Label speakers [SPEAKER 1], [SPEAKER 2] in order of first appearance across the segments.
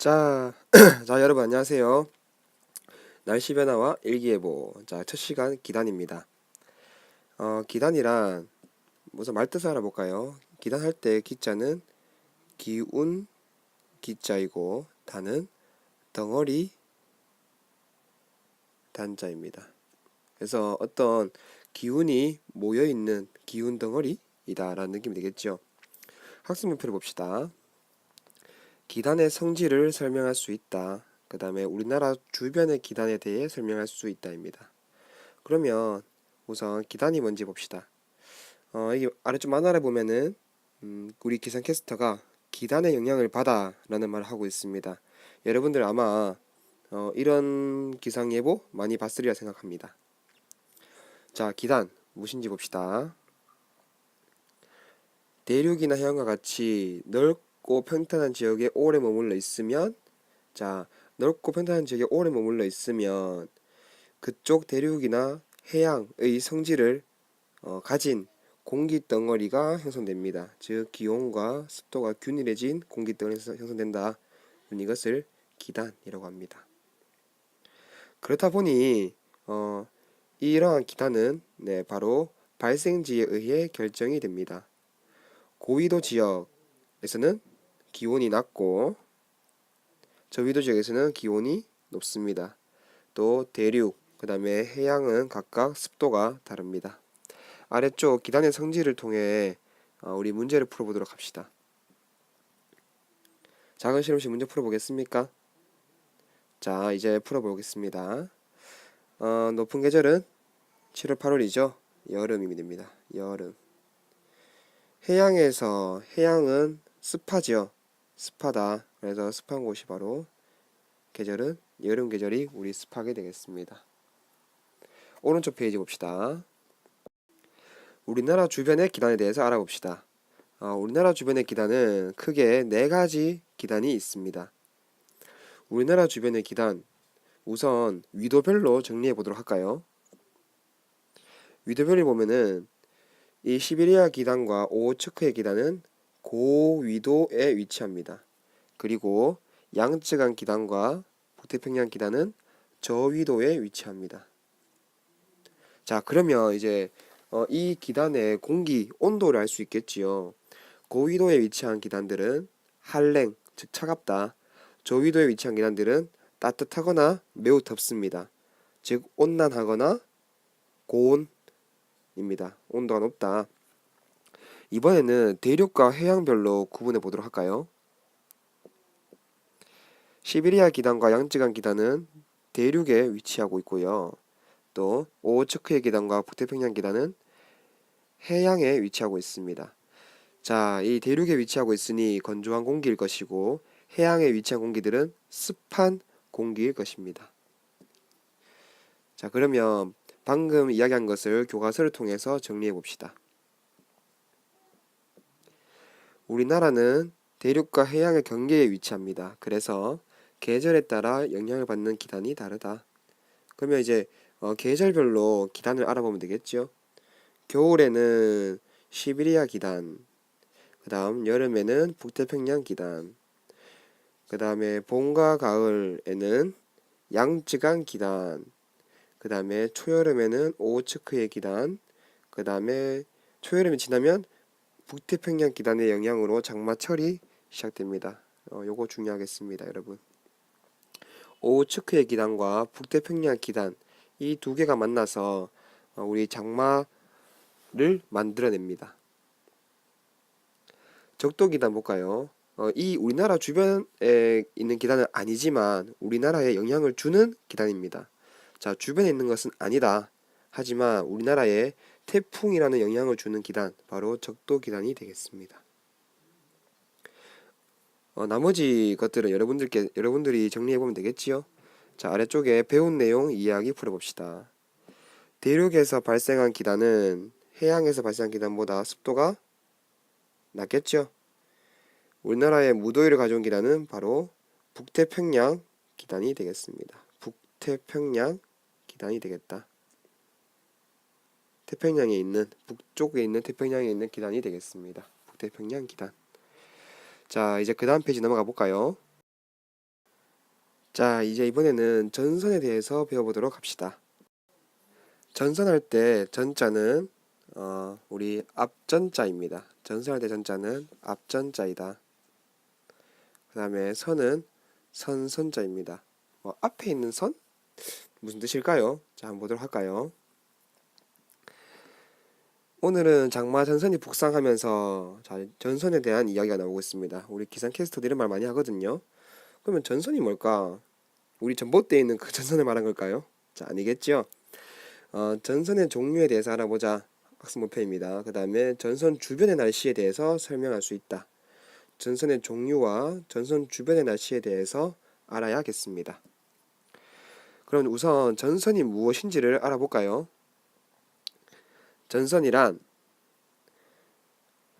[SPEAKER 1] 자, 자 여러분 안녕하세요. 날씨 변화와 일기예보. 자, 첫 시간 기단입니다. 어, 기단이란 우선 말뜻을 알아볼까요? 기단 할 때 기자는 기운 기자이고 단은 덩어리 단자입니다. 그래서 어떤 기운이 모여 있는 기운 덩어리이다라는 느낌이 되겠죠. 학습 문표를 봅시다. 기단의 성질을 설명할 수 있다. 그 다음에 우리나라 주변의 기단에 대해 설명할 수 있다입니다. 그러면 우선 기단이 뭔지 봅시다. 어, 이게 아래쪽 만화를 보면은 음, 우리 기상캐스터가 기단의 영향을 받아라는 말을 하고 있습니다. 여러분들 아마 어, 이런 기상 예보 많이 봤으리라 생각합니다. 자, 기단 무엇인지 봅시다. 대륙이나 해안과 같이 넓 고 평탄한 지역에 오래 머물러 있으면 자, 넓고 평탄한 지역에 오래 머물러 있으면 그쪽 대륙이나 해양의 성질을 어, 가진 공기 덩어리가 형성됩니다. 즉 기온과 습도가 균일해진 공기 덩어리가 형성된다. 이것을 기단이라고 합니다. 그렇다 보니 어, 이러한 기단은 네, 바로 발생지에 의해 결정이 됩니다. 고위도 지역에서는 기온이 낮고 저위도 지역에서는 기온이 높습니다. 또 대륙, 그 다음에 해양은 각각 습도가 다릅니다. 아래쪽 기단의 성질을 통해 어, 우리 문제를 풀어보도록 합시다. 작은 실험식 문제 풀어보겠습니까? 자, 이제 풀어보겠습니다. 어, 높은 계절은 7월, 8월이죠. 여름이 됩니다. 여름. 해양에서 해양은 습하죠. 습하다. 그래서 습한 곳이 바로 계절은 여름 계절이 우리 습하게 되겠습니다. 오른쪽 페이지 봅시다. 우리나라 주변의 기단에 대해서 알아봅시다. 어, 우리나라 주변의 기단은 크게 네 가지 기단이 있습니다. 우리나라 주변의 기단 우선 위도별로 정리해 보도록 할까요? 위도별을 보면은 이 시베리아 기단과 오호츠크의 기단은 고위도에 위치합니다. 그리고 양쯔강 기단과 북태평양 기단은 저위도에 위치합니다. 자, 그러면 이제 어, 이 기단의 공기 온도를 알 수 있겠지요. 고위도에 위치한 기단들은 한랭, 즉 차갑다. 저위도에 위치한 기단들은 따뜻하거나 매우 덥습니다. 즉 온난하거나 고온입니다. 온도가 높다. 이번에는 대륙과 해양별로 구분해 보도록 할까요? 시베리아 기단과 양쯔강 기단은 대륙에 위치하고 있고요. 또 오호츠크의 기단과 북태평양 기단은 해양에 위치하고 있습니다. 자, 이 대륙에 위치하고 있으니 건조한 공기일 것이고 해양에 위치한 공기들은 습한 공기일 것입니다. 자, 그러면 방금 이야기한 것을 교과서를 통해서 정리해 봅시다. 우리나라는 대륙과 해양의 경계에 위치합니다. 그래서 계절에 따라 영향을 받는 기단이 다르다. 그러면 이제 어, 계절별로 기단을 알아보면 되겠죠. 겨울에는 시베리아 기단, 그 다음 여름에는 북태평양 기단, 그 다음에 봄과 가을에는 양쯔강 기단, 그 다음에 초여름에는 오호츠크의 기단, 그 다음에 초여름이 지나면 북태평양 기단의 영향으로 장마철이 시작됩니다. 어, 요거 중요하겠습니다, 여러분. 오호츠크의 기단과 북태평양 기단 이 두 개가 만나서 어, 우리 장마를 만들어냅니다. 적도 기단 볼까요? 어, 이 우리나라 주변에 있는 기단은 아니지만 우리나라에 영향을 주는 기단입니다. 자, 주변에 있는 것은 아니다. 하지만 우리나라에 태풍이라는 영향을 주는 기단, 바로 적도 기단이 되겠습니다. 어, 나머지 것들은 여러분들께 여러분들이 정리해 보면 되겠지요. 자, 아래쪽에 배운 내용 이야기 풀어 봅시다. 대륙에서 발생한 기단은 해양에서 발생한 기단보다 습도가 낮겠죠. 우리나라의 무더위를 가져온 기단은 바로 북태평양 기단이 되겠습니다. 북태평양 기단이 되겠다. 태평양에 있는 북쪽에 있는 태평양에 있는 기단이 되겠습니다. 북태평양 기단. 자, 이제 그 다음 페이지 넘어가 볼까요? 자, 이제 이번에는 전선에 대해서 배워보도록 합시다. 전선할 때 전자는 어, 우리 앞전자입니다. 전선할 때 전자는 앞전자이다. 그 다음에 선은 선선자입니다. 어, 앞에 있는 선? 무슨 뜻일까요? 자, 한번 보도록 할까요? 오늘은 장마 전선이 북상하면서 자, 전선에 대한 이야기가 나오고 있습니다. 우리 기상 캐스터들 이런 말 많이 하거든요. 그러면 전선이 뭘까? 우리 전봇대에 있는 그 전선을 말한 걸까요? 자, 아니겠죠? 어, 전선의 종류에 대해서 알아보자. 학습 목표입니다. 그 다음에 전선 주변의 날씨에 대해서 설명할 수 있다. 전선의 종류와 전선 주변의 날씨에 대해서 알아야겠습니다. 그럼 우선 전선이 무엇인지를 알아볼까요? 전선이란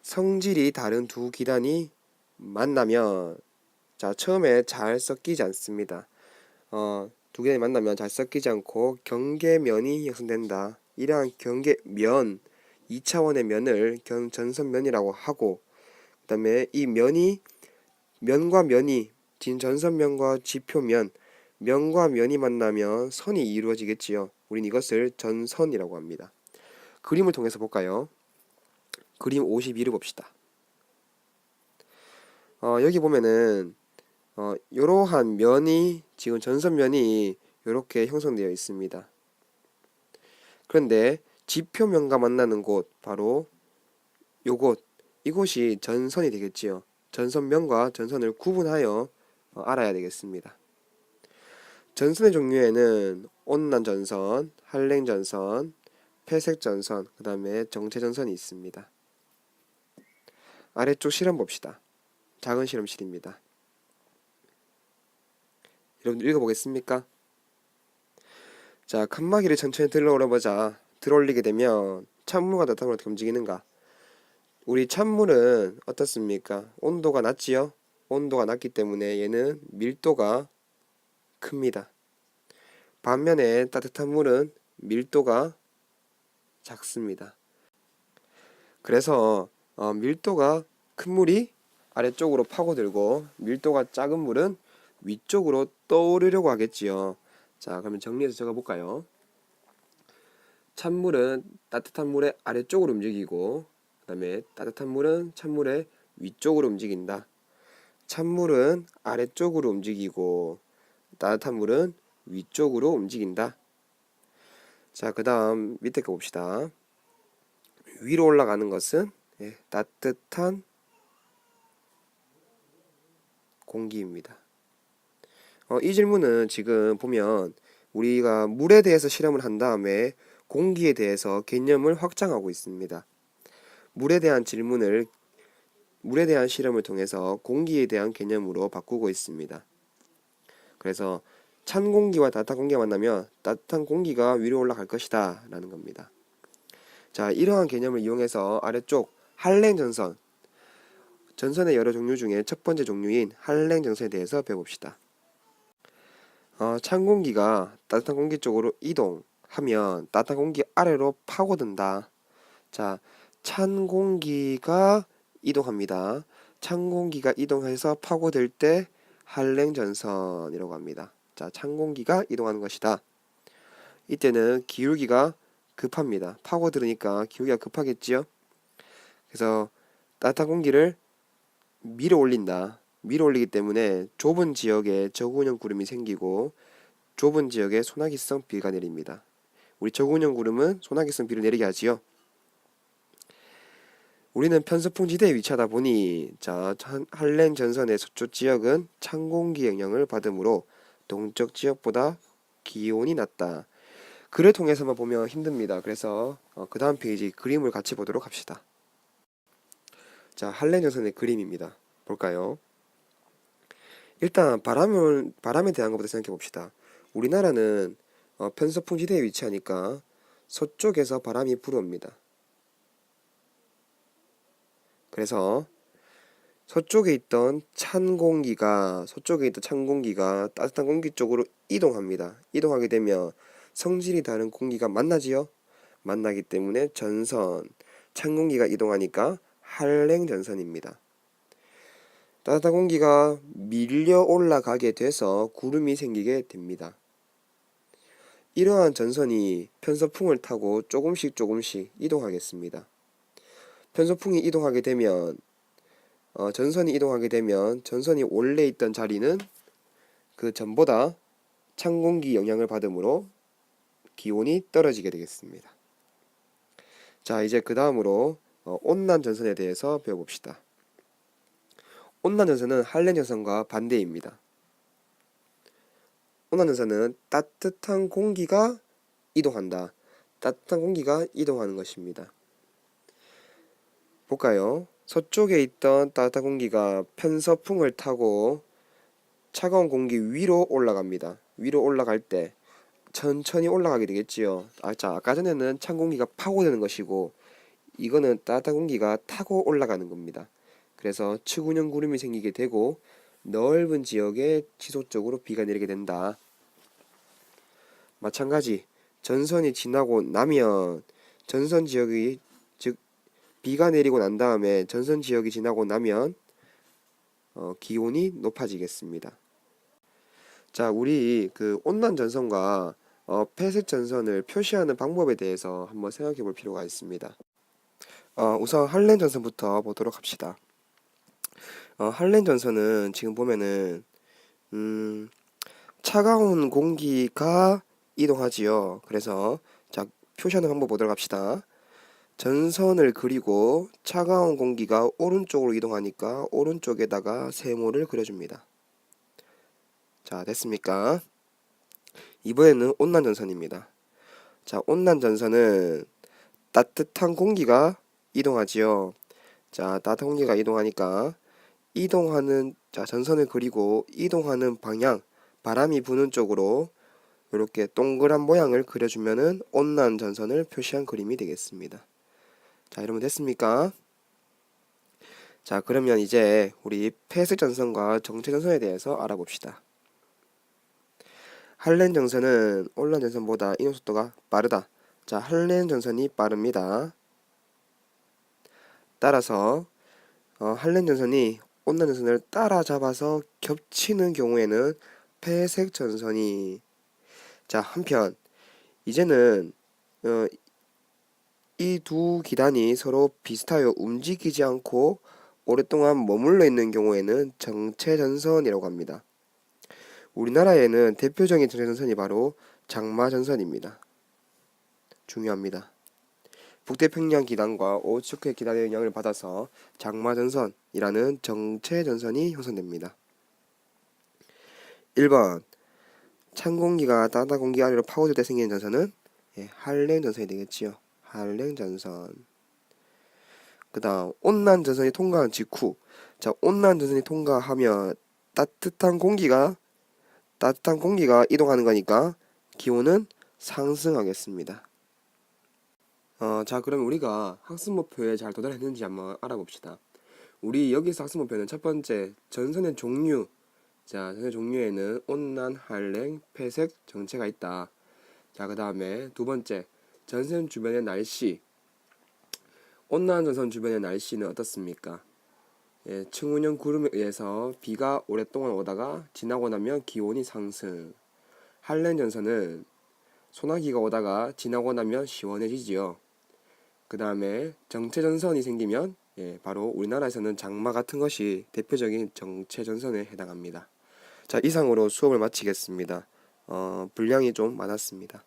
[SPEAKER 1] 성질이 다른 두 기단이 만나면 자 처음에 잘 섞이지 않습니다. 어, 두 기단이 만나면 잘 섞이지 않고 경계면이 형성된다. 이러한 경계면 2차원의 면을 견- 전선면이라고 하고 그다음에 이 면이 면과 면이 진 전선면과 지표면 면과 면이 만나면 선이 이루어지겠지요. 우린 이것을 전선이라고 합니다. 그림을 통해서 볼까요? 그림 52를 봅시다. 어, 여기 보면은 어, 이러한 면이 지금 전선면이 이렇게 형성되어 있습니다. 그런데 지표면과 만나는 곳 바로 요곳 이곳이 전선이 되겠지요. 전선면과 전선을 구분하여 어, 알아야 되겠습니다. 전선의 종류에는 온난 전선, 한랭 전선, 폐색 전선, 그 다음에 정체 전선이 있습니다. 아래쪽 실험 봅시다. 작은 실험실입니다. 여러분들 읽어보겠습니까? 자, 칸막이를 천천히 들어올려보자. 들어올리게 되면 찬물과 나타나면 어떻게 움직이는가? 우리 찬물은 어떻습니까? 온도가 낮지요? 온도가 낮기 때문에 얘는 밀도가 큽니다. 반면에 따뜻한 물은 밀도가 작습니다. 그래서 어, 밀도가 큰 물이 아래쪽으로 파고들고 밀도가 작은 물은 위쪽으로 떠오르려고 하겠지요. 자, 그러면 정리해서 적어 볼까요? 찬물은 따뜻한 물의 아래쪽으로 움직이고 그다음에 따뜻한 물은 찬물의 위쪽으로 움직인다. 찬물은 아래쪽으로 움직이고 따뜻한 물은 위쪽으로 움직인다. 자, 그 다음 밑에 거 봅시다. 위로 올라가는 것은 예, 따뜻한 공기입니다. 어, 이 질문은 지금 보면 우리가 물에 대해서 실험을 한 다음에 공기에 대해서 개념을 확장하고 있습니다. 물에 대한 질문을 물에 대한 실험을 통해서 공기에 대한 개념으로 바꾸고 있습니다. 그래서 찬 공기와 따뜻한 공기가 만나면 따뜻한 공기가 위로 올라갈 것이다 라는 겁니다. 자, 이러한 개념을 이용해서 아래쪽 한랭 전선 전선의 여러 종류 중에 첫 번째 종류인 한랭 전선에 대해서 배워봅시다. 어, 찬 공기가 따뜻한 공기 쪽으로 이동하면 따뜻한 공기 아래로 파고든다. 자, 찬 공기가 이동합니다. 찬 공기가 이동해서 파고들 때 한랭 전선이라고 합니다. 자, 찬 공기가 이동하는 것이다. 이때는 기울기가 급합니다. 파고들으니까 기울기가 급하겠지요. 그래서 따뜻한 공기를 밀어 올린다. 밀어 올리기 때문에 좁은 지역에 저구운형 구름이 생기고 좁은 지역에 소나기성 비가 내립니다. 우리 저구운형 구름은 소나기성 비를 내리게 하지요. 우리는 편서풍 지대에 위치하다 보니 자 한랭 전선의 서쪽 지역은 찬 공기 영향을 받으므로 동쪽 지역보다 기온이 낮다. 글을 통해서만 보면 힘듭니다. 그래서 어, 그 다음 페이지 그림을 같이 보도록 합시다. 자, 한랭 전선의 그림입니다. 볼까요? 일단 바람을 바람에 대한 것부터 생각해 봅시다. 우리나라는 어, 편서풍 지대에 위치하니까 서쪽에서 바람이 불어옵니다. 그래서 서쪽에 있던 찬 공기가 서쪽에 있던 찬 공기가 따뜻한 공기 쪽으로 이동합니다. 이동하게 되면 성질이 다른 공기가 만나지요. 만나기 때문에 전선 찬 공기가 이동하니까 한랭 전선입니다. 따뜻한 공기가 밀려 올라가게 돼서 구름이 생기게 됩니다. 이러한 전선이 편서풍을 타고 조금씩 조금씩 이동하겠습니다. 편서풍이 이동하게 되면 어, 전선이 이동하게 되면 전선이 원래 있던 자리는 그 전보다 찬 공기 영향을 받으므로 기온이 떨어지게 되겠습니다. 자, 이제 그 다음으로 어, 온난 전선에 대해서 배워봅시다. 온난 전선은 한렌 전선과 반대입니다. 온난 전선은 따뜻한 공기가 이동한다. 따뜻한 공기가 이동하는 것입니다. 볼까요? 서쪽에 있던 따뜻한 공기가 편서풍을 타고 차가운 공기 위로 올라갑니다. 위로 올라갈 때 천천히 올라가게 되겠지요. 아, 자, 아까 전에는 찬 공기가 파고드는 것이고 이거는 따뜻한 공기가 타고 올라가는 겁니다. 그래서 측운형 구름이 생기게 되고 넓은 지역에 지속적으로 비가 내리게 된다. 마찬가지 전선이 지나고 나면 전선 지역이 즉 비가 내리고 난 다음에 전선 지역이 지나고 나면 어, 기온이 높아지겠습니다. 자, 우리 그 온난 전선과 어, 폐색 전선을 표시하는 방법에 대해서 한번 생각해 볼 필요가 있습니다. 어, 우선 할렌 전선부터 보도록 합시다. 어, 할렌 전선은 지금 보면은 음, 차가운 공기가 이동하지요. 그래서 자 표시하는 방법 보도록 합시다. 전선을 그리고 차가운 공기가 오른쪽으로 이동하니까 오른쪽에다가 세모를 그려줍니다. 자 됐습니까? 이번에는 온난 전선입니다. 자 온난 전선은 따뜻한 공기가 이동하지요. 자 따뜻한 공기가 이동하니까 이동하는 자 전선을 그리고 이동하는 방향 바람이 부는 쪽으로 이렇게 동그란 모양을 그려주면은 온난 전선을 표시한 그림이 되겠습니다. 자 여러분 됐습니까? 자 그러면 이제 우리 폐색 전선과 정체 전선에 대해서 알아봅시다. 할렌 전선은 온난 전선보다 이동 속도가 빠르다. 자 할렌 전선이 빠릅니다. 따라서 어, 할렌 전선이 온난 전선을 따라잡아서 겹치는 경우에는 폐색 전선이 자 한편 이제는 어, 이 두 기단이 서로 비슷하여 움직이지 않고 오랫동안 머물러 있는 경우에는 정체 전선이라고 합니다. 우리나라에는 대표적인 정체 전선이 바로 장마 전선입니다. 중요합니다. 북태평양 기단과 오츠크의 기단의 영향을 받아서 장마 전선이라는 정체 전선이 형성됩니다. 1번 찬 공기가 따뜻한 공기 아래로 파고들 때 생기는 전선은 예, 할렘 전선이 되겠지요. 할렘 전선. 그 다음 온난 전선이 통과한 직후 자 온난 전선이 통과하면 따뜻한 공기가 따뜻한 공기가 이동하는 거니까 기온은 상승하겠습니다. 어, 자 그럼 우리가 학습 목표에 잘 도달했는지 한번 알아봅시다. 우리 여기서 학습 목표는 첫 번째 전선의 종류 자, 전선 종류에는 온난, 한랭, 폐색, 정체가 있다. 자, 그 다음에 두 번째, 전선 주변의 날씨. 온난 전선 주변의 날씨는 어떻습니까? 예, 층운형 구름에 의해서 비가 오랫동안 오다가 지나고 나면 기온이 상승. 한랭 전선은 소나기가 오다가 지나고 나면 시원해지지요. 그 다음에 정체 전선이 생기면 예, 바로 우리나라에서는 장마 같은 것이 대표적인 정체 전선에 해당합니다. 자, 이상으로 수업을 마치겠습니다. 어, 분량이 좀 많았습니다.